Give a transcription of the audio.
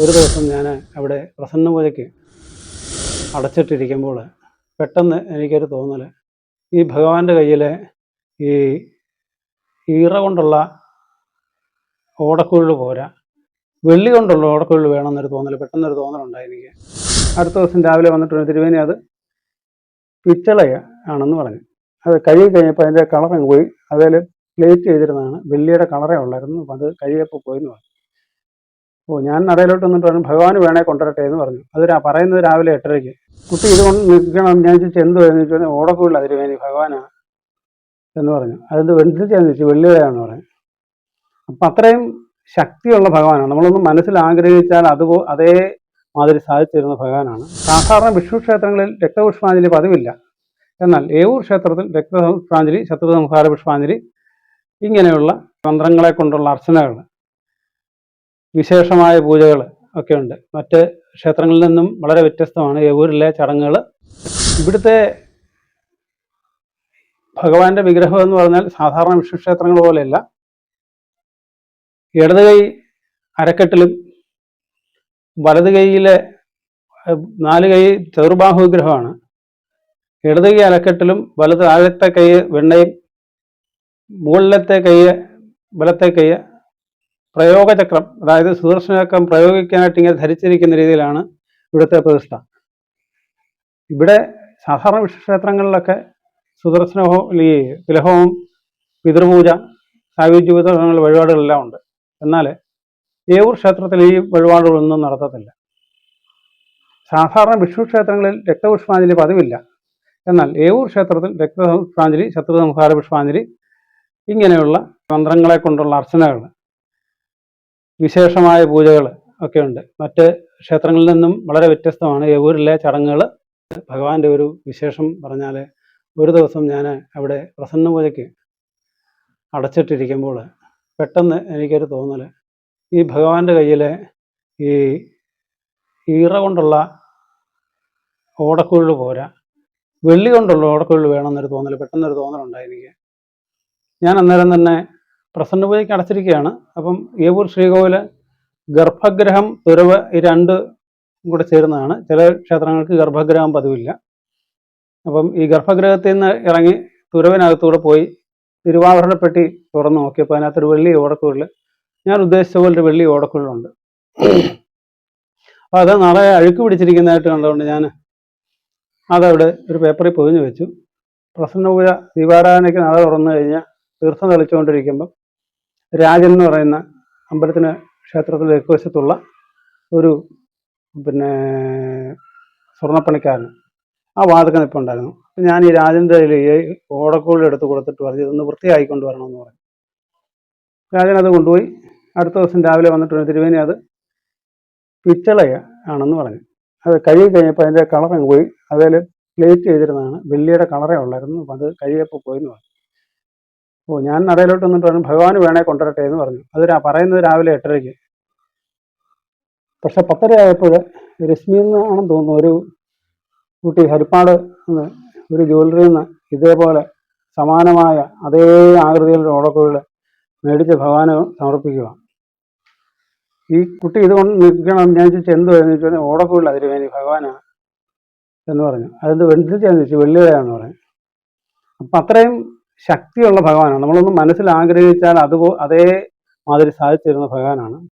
ഒരു ദിവസം ഞാൻ അവിടെ പ്രസന്ന പൂജയ്ക്ക് അടച്ചിട്ടിരിക്കുമ്പോൾ പെട്ടെന്ന് എനിക്കൊരു തോന്നൽ ഈ ഭഗവാന്റെ കയ്യിലെ ഈ ഈറ കൊണ്ടുള്ള ഓടക്കുഴൽ പോരാ. വെള്ളി കൊണ്ടുള്ള ഓടക്കുഴൽ വേണമെന്നൊരു തോന്നൽ പെട്ടെന്നൊരു തോന്നലുണ്ടായി എനിക്ക്. അടുത്ത ദിവസം രാവിലെ വന്നിട്ടുണ്ട് തിരുവേനി അത് പിച്ചളയ ആണെന്ന് പറഞ്ഞു. അത് കഴുകി കഴിഞ്ഞപ്പോൾ അതിന്റെ കളറങ്ങ് പോയി. അതിൽ പ്ലേറ്റ് ചെയ്തിരുന്നതാണ്. വെള്ളിയുടെ കളറേ ഉള്ളായിരുന്നു. അത് കഴുകിയപ്പോൾ പോയി എന്ന് പറഞ്ഞു. ഓ ഞാൻ നടയിലോട്ട് വന്നിട്ട് പറഞ്ഞു ഭഗവാൻ വേണേ കൊണ്ടുവരട്ടെ എന്ന് പറഞ്ഞു. അത് പറയുന്നത് രാവിലെ എട്ടരയ്ക്ക്. കുട്ടി ഇതുകൊണ്ട് നിൽക്കണം ഞാൻ ചോദിച്ചു എന്ത് എന്ന് ഓടക്കൂടില്ല അതിന് വേണ്ടി ഭഗവാനാ എന്ന് പറഞ്ഞു. അതെന്ത് വെണ്ടിച്ചാന്ന് ചോദിച്ചു വെള്ളിയുടെയാന്ന് പറഞ്ഞു. അപ്പം അത്രയും ശക്തിയുള്ള ഭഗവാനാണ്. നമ്മളൊന്ന് മനസ്സിൽ ആഗ്രഹിച്ചാൽ അതുപോ അതേ മാതിരി സാധിച്ചിരുന്ന ഭഗവാനാണ്. സാധാരണ വിഷ്ണു ക്ഷേത്രങ്ങളിൽ രക്തപുഷ്പാഞ്ജലി പതിവില്ല. എന്നാൽ ഏവൂർ ക്ഷേത്രത്തിൽ രക്തപുഷ്പാഞ്ജലി ശത്രുസംഹാര പുഷ്പാഞ്ജലി ഇങ്ങനെയുള്ള മന്ത്രങ്ങളെ കൊണ്ടുള്ള അർച്ചനകൾ. വിശേഷമായ പൂജകൾ ഒക്കെ ഉണ്ട്. മറ്റ് ക്ഷേത്രങ്ങളിൽ നിന്നും വളരെ വ്യത്യസ്തമാണ് യവൂരിലെ ചടങ്ങുകൾ. ഇവിടുത്തെ ഭഗവാന്റെ വിഗ്രഹം എന്ന് പറഞ്ഞാൽ സാധാരണ വിഷ്ണുക്ഷേത്രങ്ങൾ പോലെയല്ല. ഇടത് കൈ അരക്കെട്ടിലും വലത് കൈയിലെ നാല് കൈ ചതുർബാഹു വിഗ്രഹമാണ്. ഇടത് കൈ അരക്കെട്ടിലും വലത് താഴത്തെ കൈ വെണ്ണയും മുകളിലത്തെ കൈ വലത്തെ കൈ പ്രയോഗചക്രം അതായത് സുദർശനചക്രം പ്രയോഗിക്കാനായിട്ട് ഇങ്ങനെ ധരിച്ചിരിക്കുന്ന രീതിയിലാണ് ഇവിടുത്തെ പ്രതിഷ്ഠ. ഇവിടെ സാധാരണ വിശ്വക്ഷേത്രങ്ങളിലൊക്കെ സുദർശന ഈ തിലഹോമം പിതൃപൂജ സായുജ്യ വിതരണങ്ങൾ വഴിപാടുകളെല്ലാം ഉണ്ട്. എന്നാൽ ഏവൂർ ക്ഷേത്രത്തിൽ ഈ വഴിപാടുകളൊന്നും നടത്തത്തില്ല. സാധാരണ വിഷ്ണു ക്ഷേത്രങ്ങളിൽ രക്തപുഷ്പാഞ്ജലി പതിവില്ല. എന്നാൽ ഏവൂർ ക്ഷേത്രത്തിൽ രക്തപുഷ്പാഞ്ജലി ശത്രു സംഹാര പുഷ്പാഞ്ജലി ഇങ്ങനെയുള്ള മന്ത്രങ്ങളെ കൊണ്ടുള്ള അർച്ചനകൾ വിശേഷമായ പൂജകൾ ഒക്കെ ഉണ്ട്. മറ്റ് ക്ഷേത്രങ്ങളിൽ നിന്നും വളരെ വ്യത്യസ്തമാണ്. ഏവൂരിലെ ചടങ്ങുകൾ ഭഗവാന്റെ ഒരു വിശേഷം പറഞ്ഞാൽ ഒരു ദിവസം ഞാൻ അവിടെ പ്രസന്ന പൂജയ്ക്ക് അടച്ചിട്ടിരിക്കുമ്പോൾ പെട്ടെന്ന് എനിക്കൊരു തോന്നൽ ഈ ഭഗവാന്റെ കയ്യിലെ ഈ ഈറ കൊണ്ടുള്ള ഓടക്കുഴൽ പോരാ. വെള്ളി കൊണ്ടുള്ള ഓടക്കുഴൽ വേണമെന്നൊരു തോന്നൽ പെട്ടെന്നൊരു തോന്നലുണ്ടായി എനിക്ക്. ഞാൻ അന്നേരം തന്നെ പ്രസന്ന പൂജയ്ക്ക് അടച്ചിരിക്കുകയാണ്. അപ്പം ഏവൂർ ശ്രീകോവിൽ ഗർഭഗ്രഹം തുരവ് ഈ രണ്ട് കൂടെ ചേരുന്നതാണ്. ചില ക്ഷേത്രങ്ങൾക്ക് ഗർഭഗ്രഹം പതിവില്ല. അപ്പം ഈ ഗർഭഗ്രഹത്തിൽ നിന്ന് ഇറങ്ങി തുരവിനകത്തൂടെ പോയി തിരുവാഭരണപ്പെട്ടി തുറന്ന് നോക്കിയപ്പോൾ അതിനകത്തൊരു വെള്ളി ഓടക്കുഴൽ ഞാൻ ഉദ്ദേശിച്ച പോലെ ഒരു വെള്ളി ഓടക്കുഴലുണ്ട്. അപ്പോൾ അത് നാളെ അഴുക്ക് പിടിച്ചിരിക്കുന്നതായിട്ട് കണ്ടുകൊണ്ട് ഞാൻ അതവിടെ ഒരു പേപ്പറിൽ പൊതിഞ്ഞു വെച്ചു. പ്രസന്നപൂജ ദീപാരാധനയ്ക്ക് നാളെ തുറന്നു കഴിഞ്ഞാൽ തീർത്ഥം തെളിച്ചുകൊണ്ടിരിക്കുമ്പം രാജൻ എന്ന് പറയുന്ന അമ്പലത്തിന് ക്ഷേത്രത്തിലെ തെക്കുവശത്തുള്ള ഒരു പിന്നെ സ്വർണപ്പണിക്കാരന് ആ വാതക നിൽപ്പുണ്ടായിരുന്നു അപ്പം ഞാൻ ഈ രാജന്റെ ഈ ഓടക്കോളിൽ എടുത്ത് കൊടുത്തിട്ട് പറഞ്ഞു ഇതൊന്ന് വൃത്തിയായിക്കൊണ്ട് വരണമെന്ന് പറഞ്ഞു. രാജൻ അത് കൊണ്ടുപോയി. അടുത്ത ദിവസം രാവിലെ വന്നിട്ടുണ്ട് തിരുവേനി അത് പിച്ചളയ ആണെന്ന് പറഞ്ഞു. അത് കഴുകി കഴിഞ്ഞപ്പോൾ അതിന്റെ കളർ അങ്ങ് പോയി. അതിൽ പ്ലേറ്റ് ചെയ്തിരുന്നതാണ്. വെള്ളിയുടെ കളറേ ഉള്ളായിരുന്നു. അത് കഴുകിയപ്പോൾ പോയി എന്ന് പറഞ്ഞു. ഓ ഞാൻ നടയിലോട്ട് വന്നിട്ട് പറഞ്ഞു ഭഗവാൻ വേണേ കൊണ്ടുവരട്ടെ എന്ന് പറഞ്ഞു. അത് പറയുന്നത് രാവിലെ എട്ടരയ്ക്ക്. പക്ഷെ പത്തര ആയപ്പോൾ രശ്മി എന്നാണെന്ന് തോന്നുന്നു ഒരു കുട്ടി ഹരിപ്പാട് ഒരു ജ്വല്ലറിയിൽ നിന്ന് ഇതേപോലെ സമാനമായ അതേ ആകൃതിയിലുള്ള ഓടക്കുകൾ മേടിച്ച് ഭഗവാന് സമർപ്പിക്കുക. ഈ കുട്ടി ഇതുകൊണ്ട് നിൽക്കണം ഞാൻ ചോദിച്ചു എന്ത് എന്ന് ചോദിച്ചാൽ അതിന് വേണ്ടി ഭഗവാനാണ് എന്ന് പറഞ്ഞു. അതെന്ത് വെണ്ടിച്ചാന്ന് ചോദിച്ചു വെള്ളിയുടെയാന്ന് പറഞ്ഞു. അപ്പം അത്രയും ശക്തിയുള്ള ഭഗവാനാണ്. നമ്മളൊന്ന് മനസ്സിൽ ആഗ്രഹിച്ചാൽ അതുപോ അതേ മാതിരി സാധിച്ചിരുന്ന ഭഗവാനാണ്.